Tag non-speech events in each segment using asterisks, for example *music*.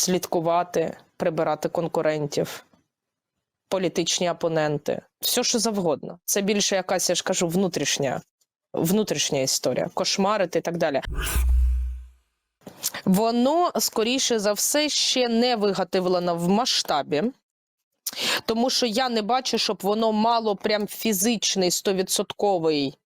слідкувати, прибирати конкурентів, політичні опоненти, все що завгодно. Це більше якась, я ж кажу, внутрішня, внутрішня історія, кошмарити і так далі. Воно, скоріше за все, ще не виготовлено в масштабі. Тому що я не бачу, щоб воно мало прям фізичний стовідсотковий.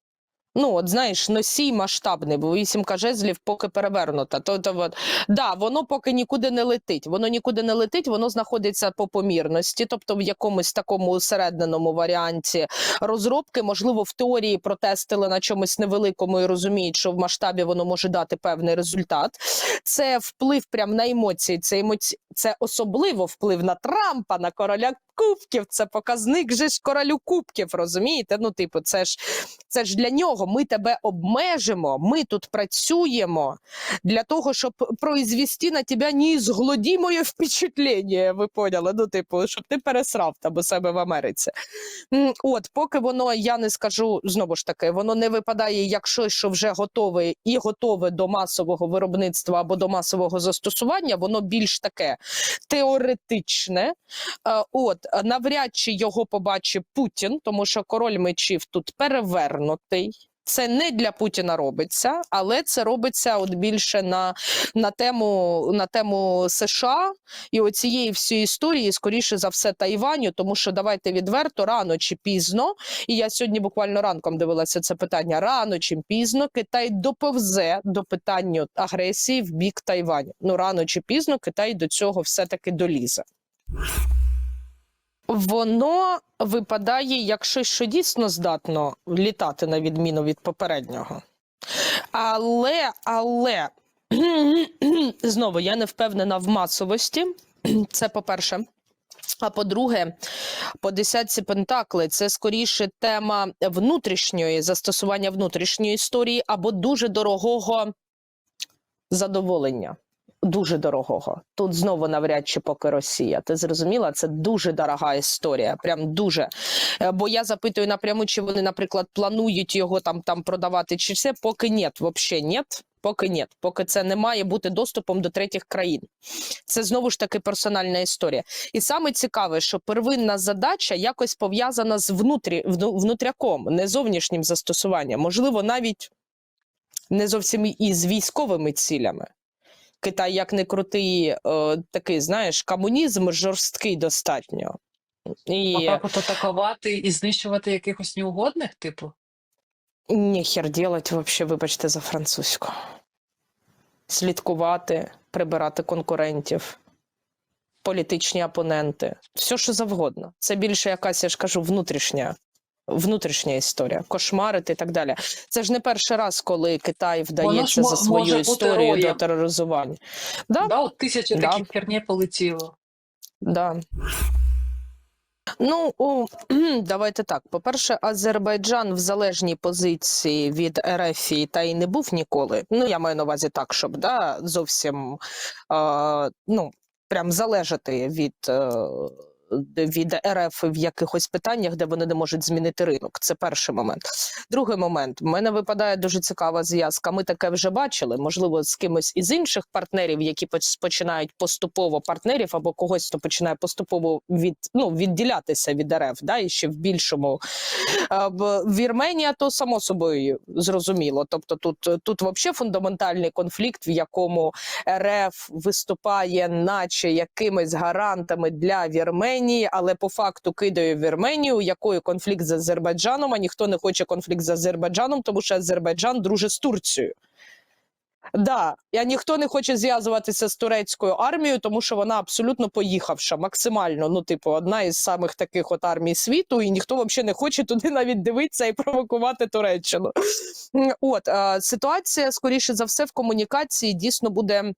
Ну, от знаєш, носій масштабний, бо вісімка жезлів поки перевернута. Тобто, от, да, воно поки нікуди не летить. Воно нікуди не летить, воно знаходиться по помірності, тобто в якомусь такому усередненому варіанті розробки. Можливо, в теорії протестили на чомусь невеликому і розуміють, що в масштабі воно може дати певний результат. Це вплив прям на емоції. Це емоці... це особливо вплив на Трампа, на короля кубків. Це показник же ж королю кубків. Розумієте? Ну, типу, це ж це ж для нього. Ми тебе обмежимо. Ми тут працюємо для того, щоб произвести на тебе неізгладімоє впечатлення. Ви поняли? Ну, типу, щоб ти пересрав там у себе в Америці. От, поки воно, я не скажу знову ж таки, воно не випадає як щось, що вже готове і готове до масового виробництва або до масового застосування, воно більш таке теоретичне. От навряд чи його побачить Путін, тому що король мечів тут перевернутий. Це не для Путіна робиться, але це робиться от більше на, на тему на тему США і оцієї всієї історії, скоріше за все, Тайваню, тому що давайте відверто, рано чи пізно, і я сьогодні буквально ранком дивилася це питання. Рано чи пізно Китай доповзе до питання агресії в бік Тайваню. Ну рано чи пізно Китай до цього все таки долізе. Воно випадає як щось, що дійсно здатно літати на відміну від попереднього. Але, але *clears throat* знову я не впевнена в масовості. *clears throat* Це по-перше. А по-друге, по десятці пентакли це скоріше тема внутрішньої застосування внутрішньої історії або дуже дорогого задоволення. Дуже дорогого. Тут знову навряд чи поки Росія. Ти зрозуміла? Це дуже дорога історія. Прям дуже. Е, Бо я запитую напряму, чи вони, наприклад, планують його там там продавати, чи все, поки ні, взагалі ні. Поки ні, поки це не має бути доступом до третіх країн. Це знову ж таки персональна історія. І саме цікаве, що первинна задача якось пов'язана з внутрі, внутряком, не зовнішнім застосуванням, можливо, навіть не зовсім і з військовими цілями. Китай, як не крутий, е, такий, знаєш, комунізм жорсткий достатньо. І Отак от атакувати і знищувати якихось неугодних, типу. ніхер делать, вообще, вибачте, за французьку. Слідкувати, прибирати конкурентів, політичні опоненти, все що завгодно. Це більше якась, я ж кажу, внутрішня. Внутрішня історія, кошмарити і так далі. Це ж не перший раз, коли Китай вдається за свою історію до тероризування. Да, Да, от тисяча Да. таких херні полетіло. Да. Ну, о, давайте так. По-перше, Азербайджан в залежній позиції від РФ та й не був ніколи. Ну, я маю на увазі так, щоб да, зовсім е, ну, прям залежати від. Е, від РФ в якихось питаннях, де вони не можуть змінити ринок. Це перший момент. Другий момент. У мене випадає дуже цікава зв'язка. Ми таке вже бачили, можливо, з кимось із інших партнерів, які починають поступово партнерів або когось, хто починає поступово від ну відділятися від РФ, да, і ще в більшому Вірменія, то само собою зрозуміло. Тобто, тут тут взагалі фундаментальний конфлікт, в якому РФ виступає, наче якимись гарантами для Вірменії, але по факту кидає Вірменію, якою конфлікт з Азербайджаном, а ніхто не хоче конфлікт з Азербайджаном, тому що Азербайджан дружить з Турцією. Да, а ніхто не хоче зв'язуватися з турецькою армією, тому що вона абсолютно поїхавша, максимально. Ну, типу, одна із самих таких от армій світу, і ніхто взагалі не хоче туди навіть дивитися і провокувати Туреччину. От е, ситуація, скоріше за все, в комунікації дійсно буде.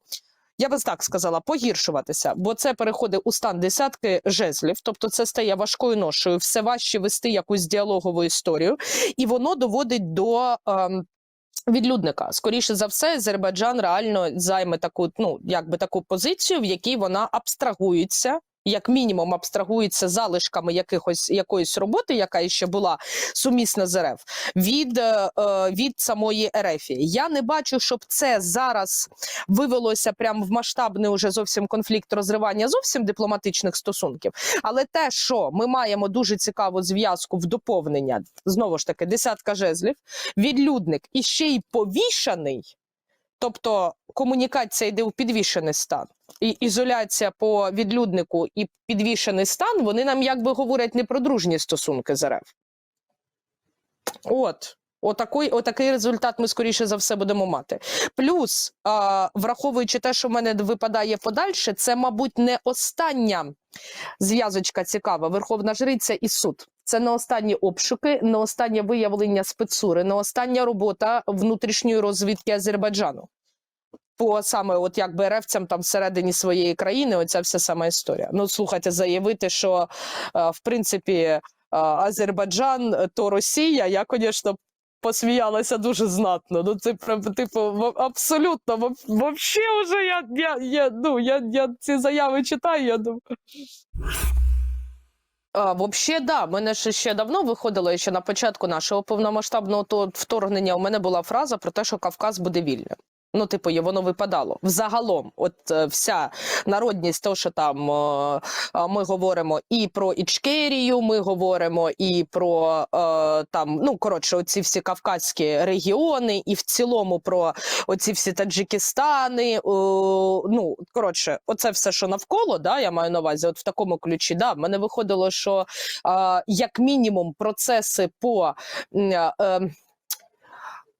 Я би так сказала, погіршуватися, бо це переходить у стан десятки жезлів, тобто це стає важкою ношею, все важче вести якусь діалогову історію, і воно доводить до ем, відлюдника. Скоріше за все, Азербайджан реально займе таку, ну якби таку позицію, в якій вона абстрагується як мінімум абстрагується залишками якихось якоїсь роботи, яка ще була сумісна з РФ, від, е, е, від самої РФ. Я не бачу, щоб це зараз вивелося прямо в масштабний уже зовсім конфлікт розривання зовсім дипломатичних стосунків. Але те, що ми маємо дуже цікаву зв'язку в доповнення, знову ж таки, десятка жезлів, відлюдник і ще й повішаний. Тобто комунікація йде у підвішений стан, і ізоляція по відлюднику і підвішений стан, вони нам якби говорять не про дружні стосунки з РФ. От. Отакий, отакий результат ми скоріше за все будемо мати. Плюс, а, враховуючи те, що в мене випадає подальше, це, мабуть, не остання зв'язочка цікава. Верховна Жриця і суд. Це не останні обшуки, не останнє виявлення спецури, не остання робота внутрішньої розвідки Азербайджану. По саме, от як беревцям там всередині своєї країни, оця вся сама історія. Ну, слухайте, заявити, що е, в принципі е, Азербайджан е, то Росія, я, звісно, посміялася дуже знатно. Ну, це типу, абсолютно, в- вообще вже я, я, я, ну, я, я ці заяви читаю, я думаю. А, Вообще, да, мене ще ще давно виходило ще на початку нашого повномасштабного то вторгнення. У мене була фраза про те, що Кавказ буде вільним. Ну, типу, воно випадало. Взагалом, от е, вся народність, то, що там е, е, ми говоримо і про Ічкерію, ми говоримо і про там, ну коротше, оці всі кавказькі регіони, і в цілому про оці всі Таджикистани. Ну, коротше, оце все, що навколо, да, я маю на увазі, от в такому ключі, да, в мене виходило, що як мінімум процеси по.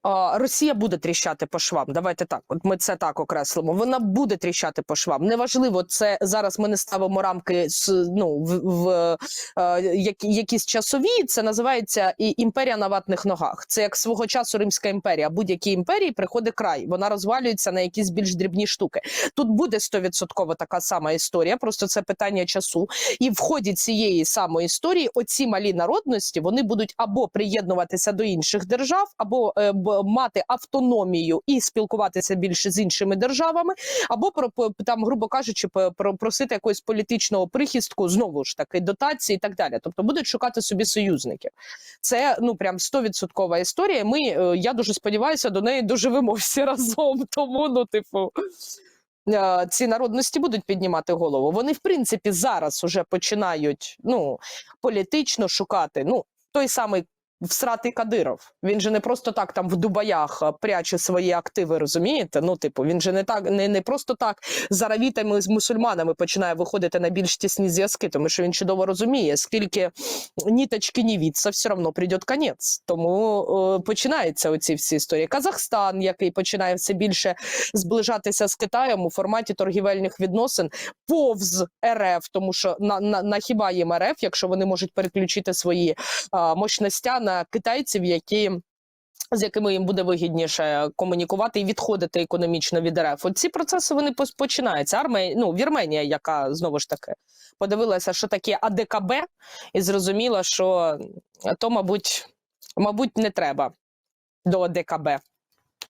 Е, Росія буде тріщати по швам. Давайте так. От ми це так окреслимо. Вона буде тріщати по швам. Неважливо, це зараз ми не ставимо рамки ну в, в е, які, якісь часові. Це називається і імперія на ватних ногах. Це як свого часу Римська імперія. Будь-якій імперії приходить край. Вона розвалюється на якісь більш дрібні штуки. Тут буде стовідсотково така сама історія. Просто це питання часу. І в ході цієї самої історії оці малі народності вони будуть або приєднуватися до інших держав, або е, мати автономію і спілкуватися більше з іншими державами, або про там, грубо кажучи, про просити якогось політичного прихистку, знову ж таки, дотації і так далі. Тобто будуть шукати собі союзників. Це ну прям стовідсоткова історія. Ми е, я дуже сподіваюся, до неї доживемо всі разом. *laughs* Тому ну, типу. е, Ці народності будуть піднімати голову. Вони, в принципі, зараз уже починають ну політично шукати. Ну той самий всратий Кадиров. Він же не просто так там в Дубаях пряче свої активи, розумієте? Ну, типу, він же не так, не, не просто так з аравітами з мусульманами починає виходити на більш тісні зв'язки, тому що він чудово розуміє, скільки ніточки не віться, все одно прийде конець. Тому е, починаються оці всі історії. Казахстан, який починає все більше зближатися з Китаєм у форматі торгівельних відносин, повз РФ, тому що на, на, на хіба їм РФ, якщо вони можуть переключити свої а, мощностя на китайців, які. З якими їм буде вигідніше комунікувати і відходити економічно від РФ. Ці процеси вони починаються. Армія, ну Вірменія, яка знову ж таки подивилася, що таке АДКБ, і зрозуміла, що то, мабуть, мабуть, не треба до АДКБ.